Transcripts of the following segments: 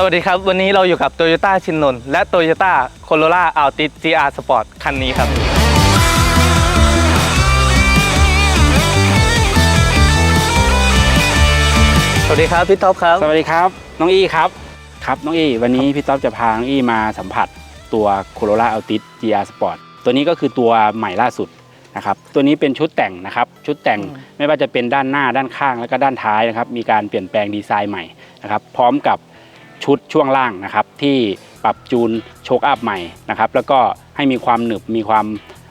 สวัสดีครับ วันนี้เราอยู่กับ Toyota ชินนนท์และ Toyota Corolla Altis GR Sport คันนี้ครับ สวัสดีครับ พี่ท็อปครับ สวัสดีครับ น้องอี้ครับครับน้องอี้วันนี้พี่ต๊อบจะพาน้องอี้มาสัมผัสตัว Corolla Altis GR Sport ตัวนี้ก็คือตัวใหม่ล่าสุดนะครับตัวนี้เป็นชุดแต่งนะครับ ชุดแต่งอืมไม่ว่าจะเป็นด้านหน้าด้านข้างแล้วก็ด้านท้ายนะครับมีการเปลี่ยนแปลงดีไซน์ใหม่นะครับพร้อมกับ ชุดช่วงล่างนะครับที่ปรับจูนโชคอัพใหม่นะครับแล้วก็ให้มีความหนึบมีความ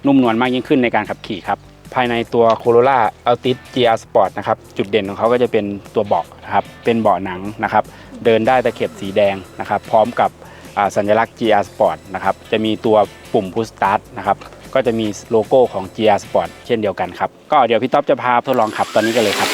นุ่มนวลมากยิ่งขึ้นในการขับขี่ครับภายในตัว Corolla Altis GR Sport นะครับจุดเด่นของเขาก็จะเป็นตัวเบาะนะครับเป็นเบาะหนังนะครับเดินได้ตะเข็บสีแดงนะครับพร้อมกับสัญลักษณ์ GR Sport นะครับจะมีตัวปุ่ม Push Start นะครับก็จะมีโลโก้ของ GR Sport เช่นเดียวกันครับ ก็เดี๋ยวพี่ต๊อบจะพาทดลองขับตอนนี้กันเลยครับ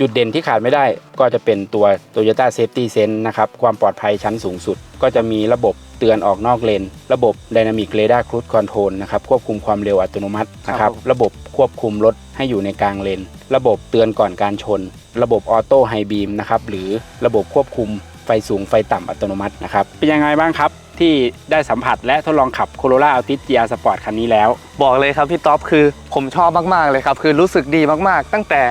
จุดเด่นที่ขาดไม่ได้ก็จะเป็นตัว Toyota Safety Sense นะครับ ความปลอดภัยชั้นสูงสุด ก็จะมีระบบเตือนออกนอกเลน ระบบ Dynamic Radar Cruise Control นะครับ ควบคุมความเร็วอัตโนมัตินะครับครับระบบควบคุมรถให้อยู่ในกลางเลน ระบบเตือนก่อนการชน ระบบออโต้ไฮบีมนะครับ หรือระบบควบคุมไฟสูงไฟต่ำอัตโนมัตินะครับ เป็นยังไงบ้างครับ ที่ได้สัมผัสและทดลองขับ Corolla Altis GR Sport คันนี้แล้ว บอกเลยครับพี่ท็อปคือผมชอบมากๆเลยครับ คือรู้สึกดีมากๆ ตั้งแต่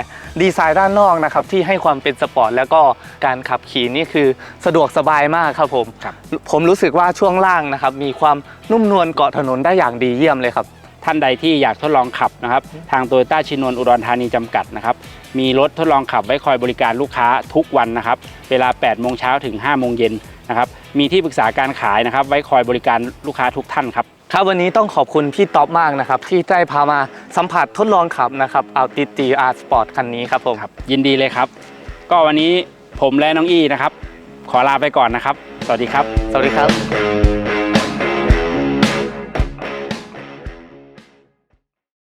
ดีไซน์ด้านนอกนะครับที่ให้ความเป็นสปอร์ตแล้วก็การขับขี่นี่คือสะดวกสบายมากครับผม ครับ ผมรู้สึกว่าช่วงล่างนะครับมีความนุ่มนวลเกาะถนนได้อย่างดีเยี่ยมเลยครับ ท่านใดที่อยากทดลองขับนะครับ ทางโตโยต้าชินนอุดรธานีจำกัดนะครับ มีรถทดลองขับไว้คอยบริการลูกค้าทุกวันนะครับ เวลา 8 โมงเช้าถึง 5 โมงเย็นนะครับ มีที่ปรึกษาการขายนะครับ ไว้คอยบริการลูกค้าทุกท่านครับ ครับวันนี้ต้องขอบคุณพี่ท็อปมากนะครับ ที่ได้พามาสัมผัสทดลองขับนะครับเอาติตีอาร์สปอร์ตคันนี้ครับผมครับยินดีเลยครับ ก็วันนี้ผมและน้องอี้นะครับ ขอลาไปก่อนนะครับ สวัสดีครับ สวัสดีครับ